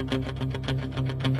Okay, okay.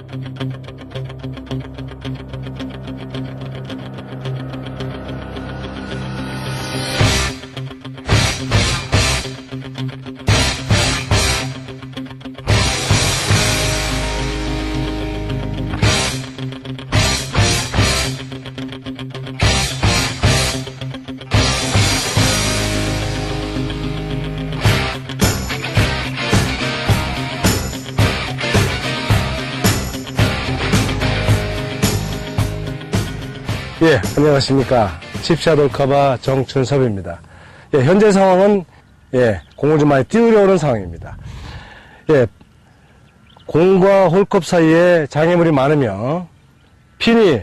예, 안녕하십니까. 칩샤돌카바 정춘섭입니다. 예, 현재 상황은, 예, 공을 좀 많이 띄우려 오는 상황입니다. 예, 공과 홀컵 사이에 장애물이 많으며, 핀이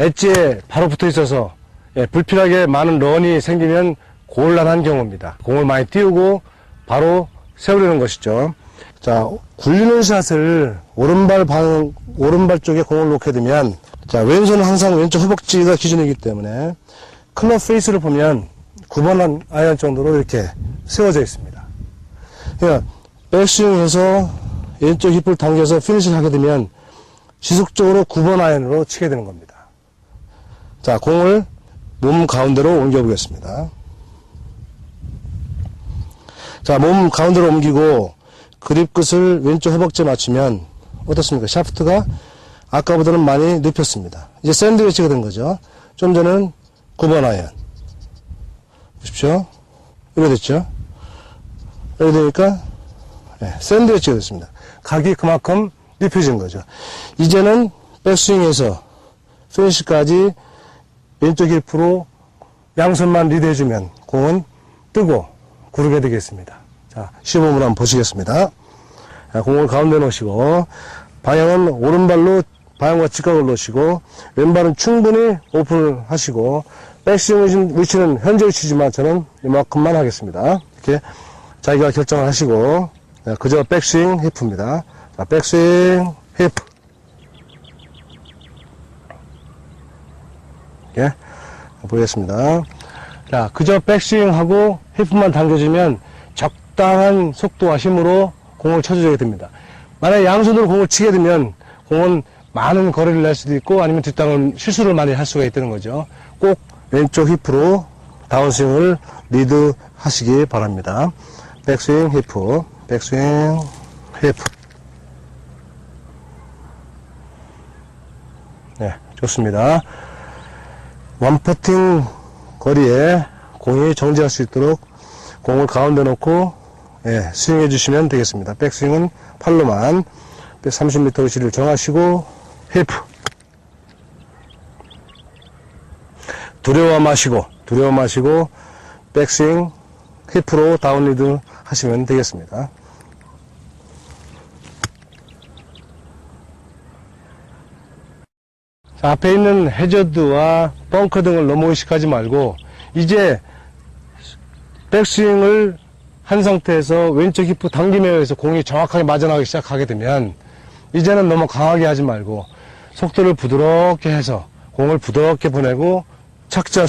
엣지에 바로 붙어 있어서, 예, 불필하게 많은 런이 생기면 곤란한 경우입니다. 공을 많이 띄우고, 바로 세우려는 것이죠. 자, 굴리는 샷을 오른발 방, 오른발 쪽에 공을 놓게 되면, 자, 왼손은 항상 왼쪽 허벅지가 기준이기 때문에, 클럽 페이스를 보면 9번 아이언 정도로 이렇게 세워져 있습니다. 그러니까, 백스윙에서 왼쪽 힙을 당겨서 피니시를 하게 되면, 지속적으로 9번 아이언으로 치게 되는 겁니다. 자, 공을 몸 가운데로 옮겨 보겠습니다. 자, 몸 가운데로 옮기고, 그립 끝을 왼쪽 허벅지에 맞추면 어떻습니까? 샤프트가 아까보다는 많이 눕혔습니다. 이제 샌드위치가 된 거죠. 좀 전에는 9번 아이언. 보십시오. 이렇게 됐죠. 이렇게 되니까 네, 샌드위치가 됐습니다. 각이 그만큼 눕혀진 거죠. 이제는 백스윙에서 피니시까지 왼쪽 1% 양손만 리드해주면 공은 뜨고 구르게 되겠습니다. 자, 시범을 한번 보시겠습니다. 자, 공을 가운데 놓으시고, 방향은 오른발로 방향과 직각을 놓으시고, 왼발은 충분히 오픈을 하시고, 백스윙 위치는 현재 위치지만 저는 이만큼만 하겠습니다. 이렇게 자기가 결정을 하시고, 자, 그저 백스윙 히프입니다. 자, 백스윙 히프. 이렇게 보겠습니다. 자, 그저 백스윙하고 히프만 당겨주면 적당한 속도와 힘으로 공을 쳐주게 됩니다. 만약에 양손으로 공을 치게 되면 공은 많은 거리를 낼 수도 있고 아니면 뒷땅을 실수를 많이 할 수가 있다는 거죠. 꼭 왼쪽 힙으로 다운스윙을 리드 하시기 바랍니다. 백스윙 히프, 백스윙 히프. 네, 좋습니다. 원퍼팅 거리에 공이 정지할 수 있도록 공을 가운데 놓고 예, 스윙해 주시면 되겠습니다. 백스윙은 팔로만 30m 의시를 정하시고 힐프 두려워 마시고 두려워 마시고 백스윙 힙으로 다운리드 하시면 되겠습니다. 자, 앞에 있는 해저드와 벙커 등을 너무 의식하지 말고 이제 백스윙을 한 상태에서 왼쪽 힙 당김에 의해서 공이 정확하게 맞아나가기 시작하게 되면 이제는 너무 강하게 하지 말고 속도를 부드럽게 해서 공을 부드럽게 보내고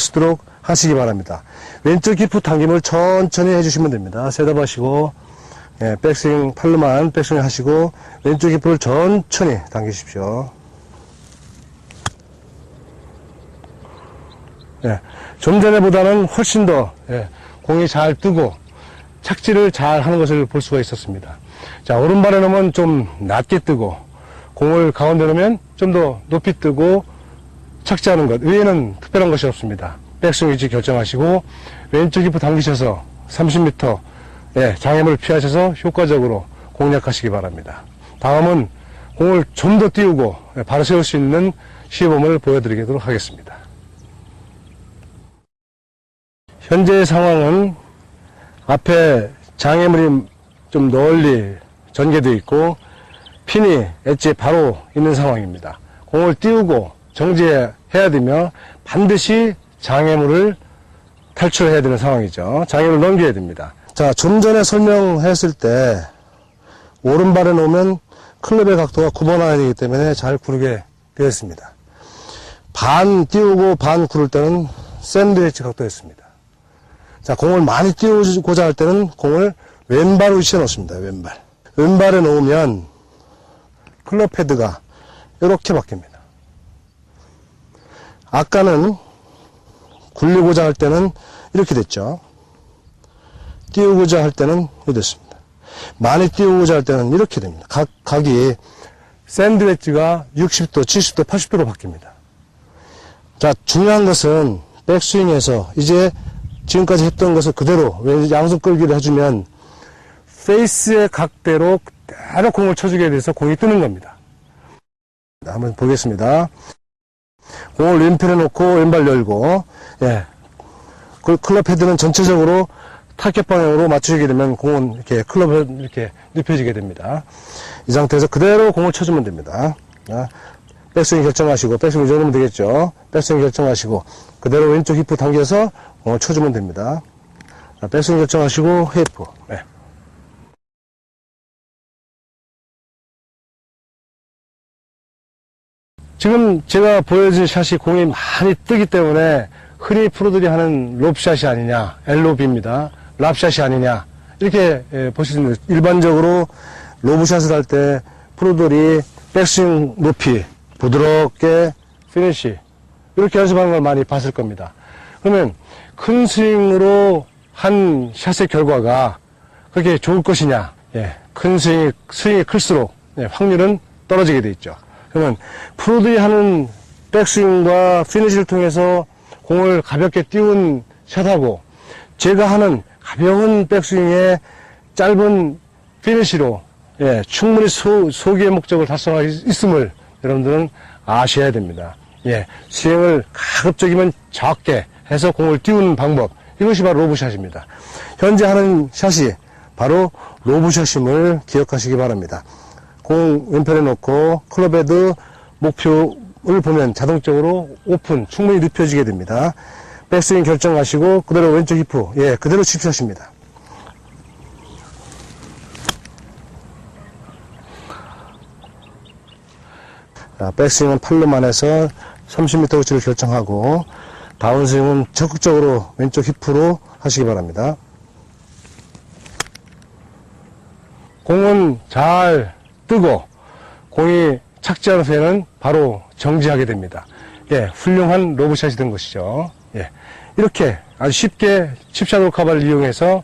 있도록 하시기 바랍니다. 왼쪽 힙 당김을 천천히 해주시면 됩니다. 셋업하시고 예, 백스윙 팔로만 백스윙 하시고 왼쪽 힙을 천천히 당기십시오. 예, 좀 전에보다는 훨씬 더 예, 공이 잘 뜨고 착지를 잘 하는 것을 볼 수가 있었습니다. 자, 오른발에 놓으면 좀 낮게 뜨고 공을 가운데 놓으면 좀 더 높이 뜨고 착지하는 것 외에는 특별한 것이 없습니다. 백스윙 위치 결정하시고 왼쪽 힙을 당기셔서 30m 예, 장애물을 피하셔서 효과적으로 공략하시기 바랍니다. 다음은 공을 좀 더 띄우고 예, 바로 세울 수 있는 시범을 보여드리도록 하겠습니다. 현재 상황은 앞에 장애물이 좀 널리 전개되어 있고 핀이 엣지에 바로 있는 상황입니다. 공을 띄우고 정지해야 되며 반드시 장애물을 탈출해야 되는 상황이죠. 장애물을 넘겨야 됩니다. 자, 좀 전에 설명했을 때 오른발에 놓으면 클럽의 각도가 9번 아이이기 때문에 잘 구르게 되어 있습니다. 반 띄우고 반 구를 때는 샌드위치 각도였습니다. 자, 공을 많이 띄우고자 할 때는 공을 왼발 위치에 놓습니다. 왼발. 왼발에 놓으면 클럽 헤드가 이렇게 바뀝니다. 아까는 굴리고자 할 때는 이렇게 됐죠. 띄우고자 할 때는 이렇게 됐습니다. 많이 띄우고자 할 때는 이렇게 됩니다. 각, 각이 샌드웨지가 60도, 70도, 80도로 바뀝니다. 자, 중요한 것은 백스윙에서 이제 지금까지 했던 것을 그대로 왼- 양손 끌기를 해주면 페이스의 각대로 그대로 공을 쳐주게 돼서 공이 뜨는 겁니다. 한번 보겠습니다. 공을 왼편에 놓고 왼발 열고, 예. 그 클럽 헤드는 전체적으로 타켓 방향으로 맞추게 되면 공은 이렇게 클럽 헤드 이렇게 눕혀지게 됩니다. 이 상태에서 그대로 공을 쳐주면 됩니다. 자, 백스윙 결정하시고, 백스윙 이 정도면 되겠죠. 백스윙 결정하시고, 그대로 왼쪽 히프 당겨서 공을 쳐주면 됩니다. 자, 백스윙 결정하시고, 헤이프. 네. 지금 제가 보여준 샷이 공이 많이 뜨기 때문에 흔히 프로들이 하는 롭샷이 아니냐, 엘로비입니다. 랍샷이 아니냐, 이렇게 예, 있는, 일반적으로 로브샷을 할 때 프로들이 백스윙 높이, 부드럽게 피니시, 이렇게 연습하는 걸 많이 봤을 겁니다. 그러면 큰 스윙으로 한 샷의 결과가 그렇게 좋을 것이냐, 예, 큰 스윙이, 스윙이 클수록 예, 확률은 떨어지게 돼 있죠. 그러면 프로들이 하는 백스윙과 피니시를 통해서 공을 가볍게 띄운 샷하고 제가 하는 가벼운 백스윙에 짧은 피니시로 예, 충분히 소, 소기의 목적을 달성할 수 있음을 여러분들은 아셔야 됩니다. 예, 스윙을 가급적이면 적게 해서 공을 띄우는 방법 이것이 바로 로브샷입니다. 현재 하는 샷이 바로 로브샷임을 기억하시기 바랍니다. 공 왼편에 놓고 클럽헤드 목표를 보면 자동적으로 오픈 충분히 눕혀지게 됩니다. 백스윙 결정하시고 그대로 왼쪽 히프 예 그대로 칩샷입니다. 자, 백스윙은 팔로만 해서 30m 우치를 결정하고 다운스윙은 적극적으로 왼쪽 히프로 하시기 바랍니다. 공은 잘 뜨고 공이 착지하는 새는 바로 정지하게 됩니다. 예, 훌륭한 로브샷이 된 것이죠. 예, 이렇게 아주 쉽게 칩샷 오카바를 이용해서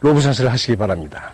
로브샷을 하시기 바랍니다.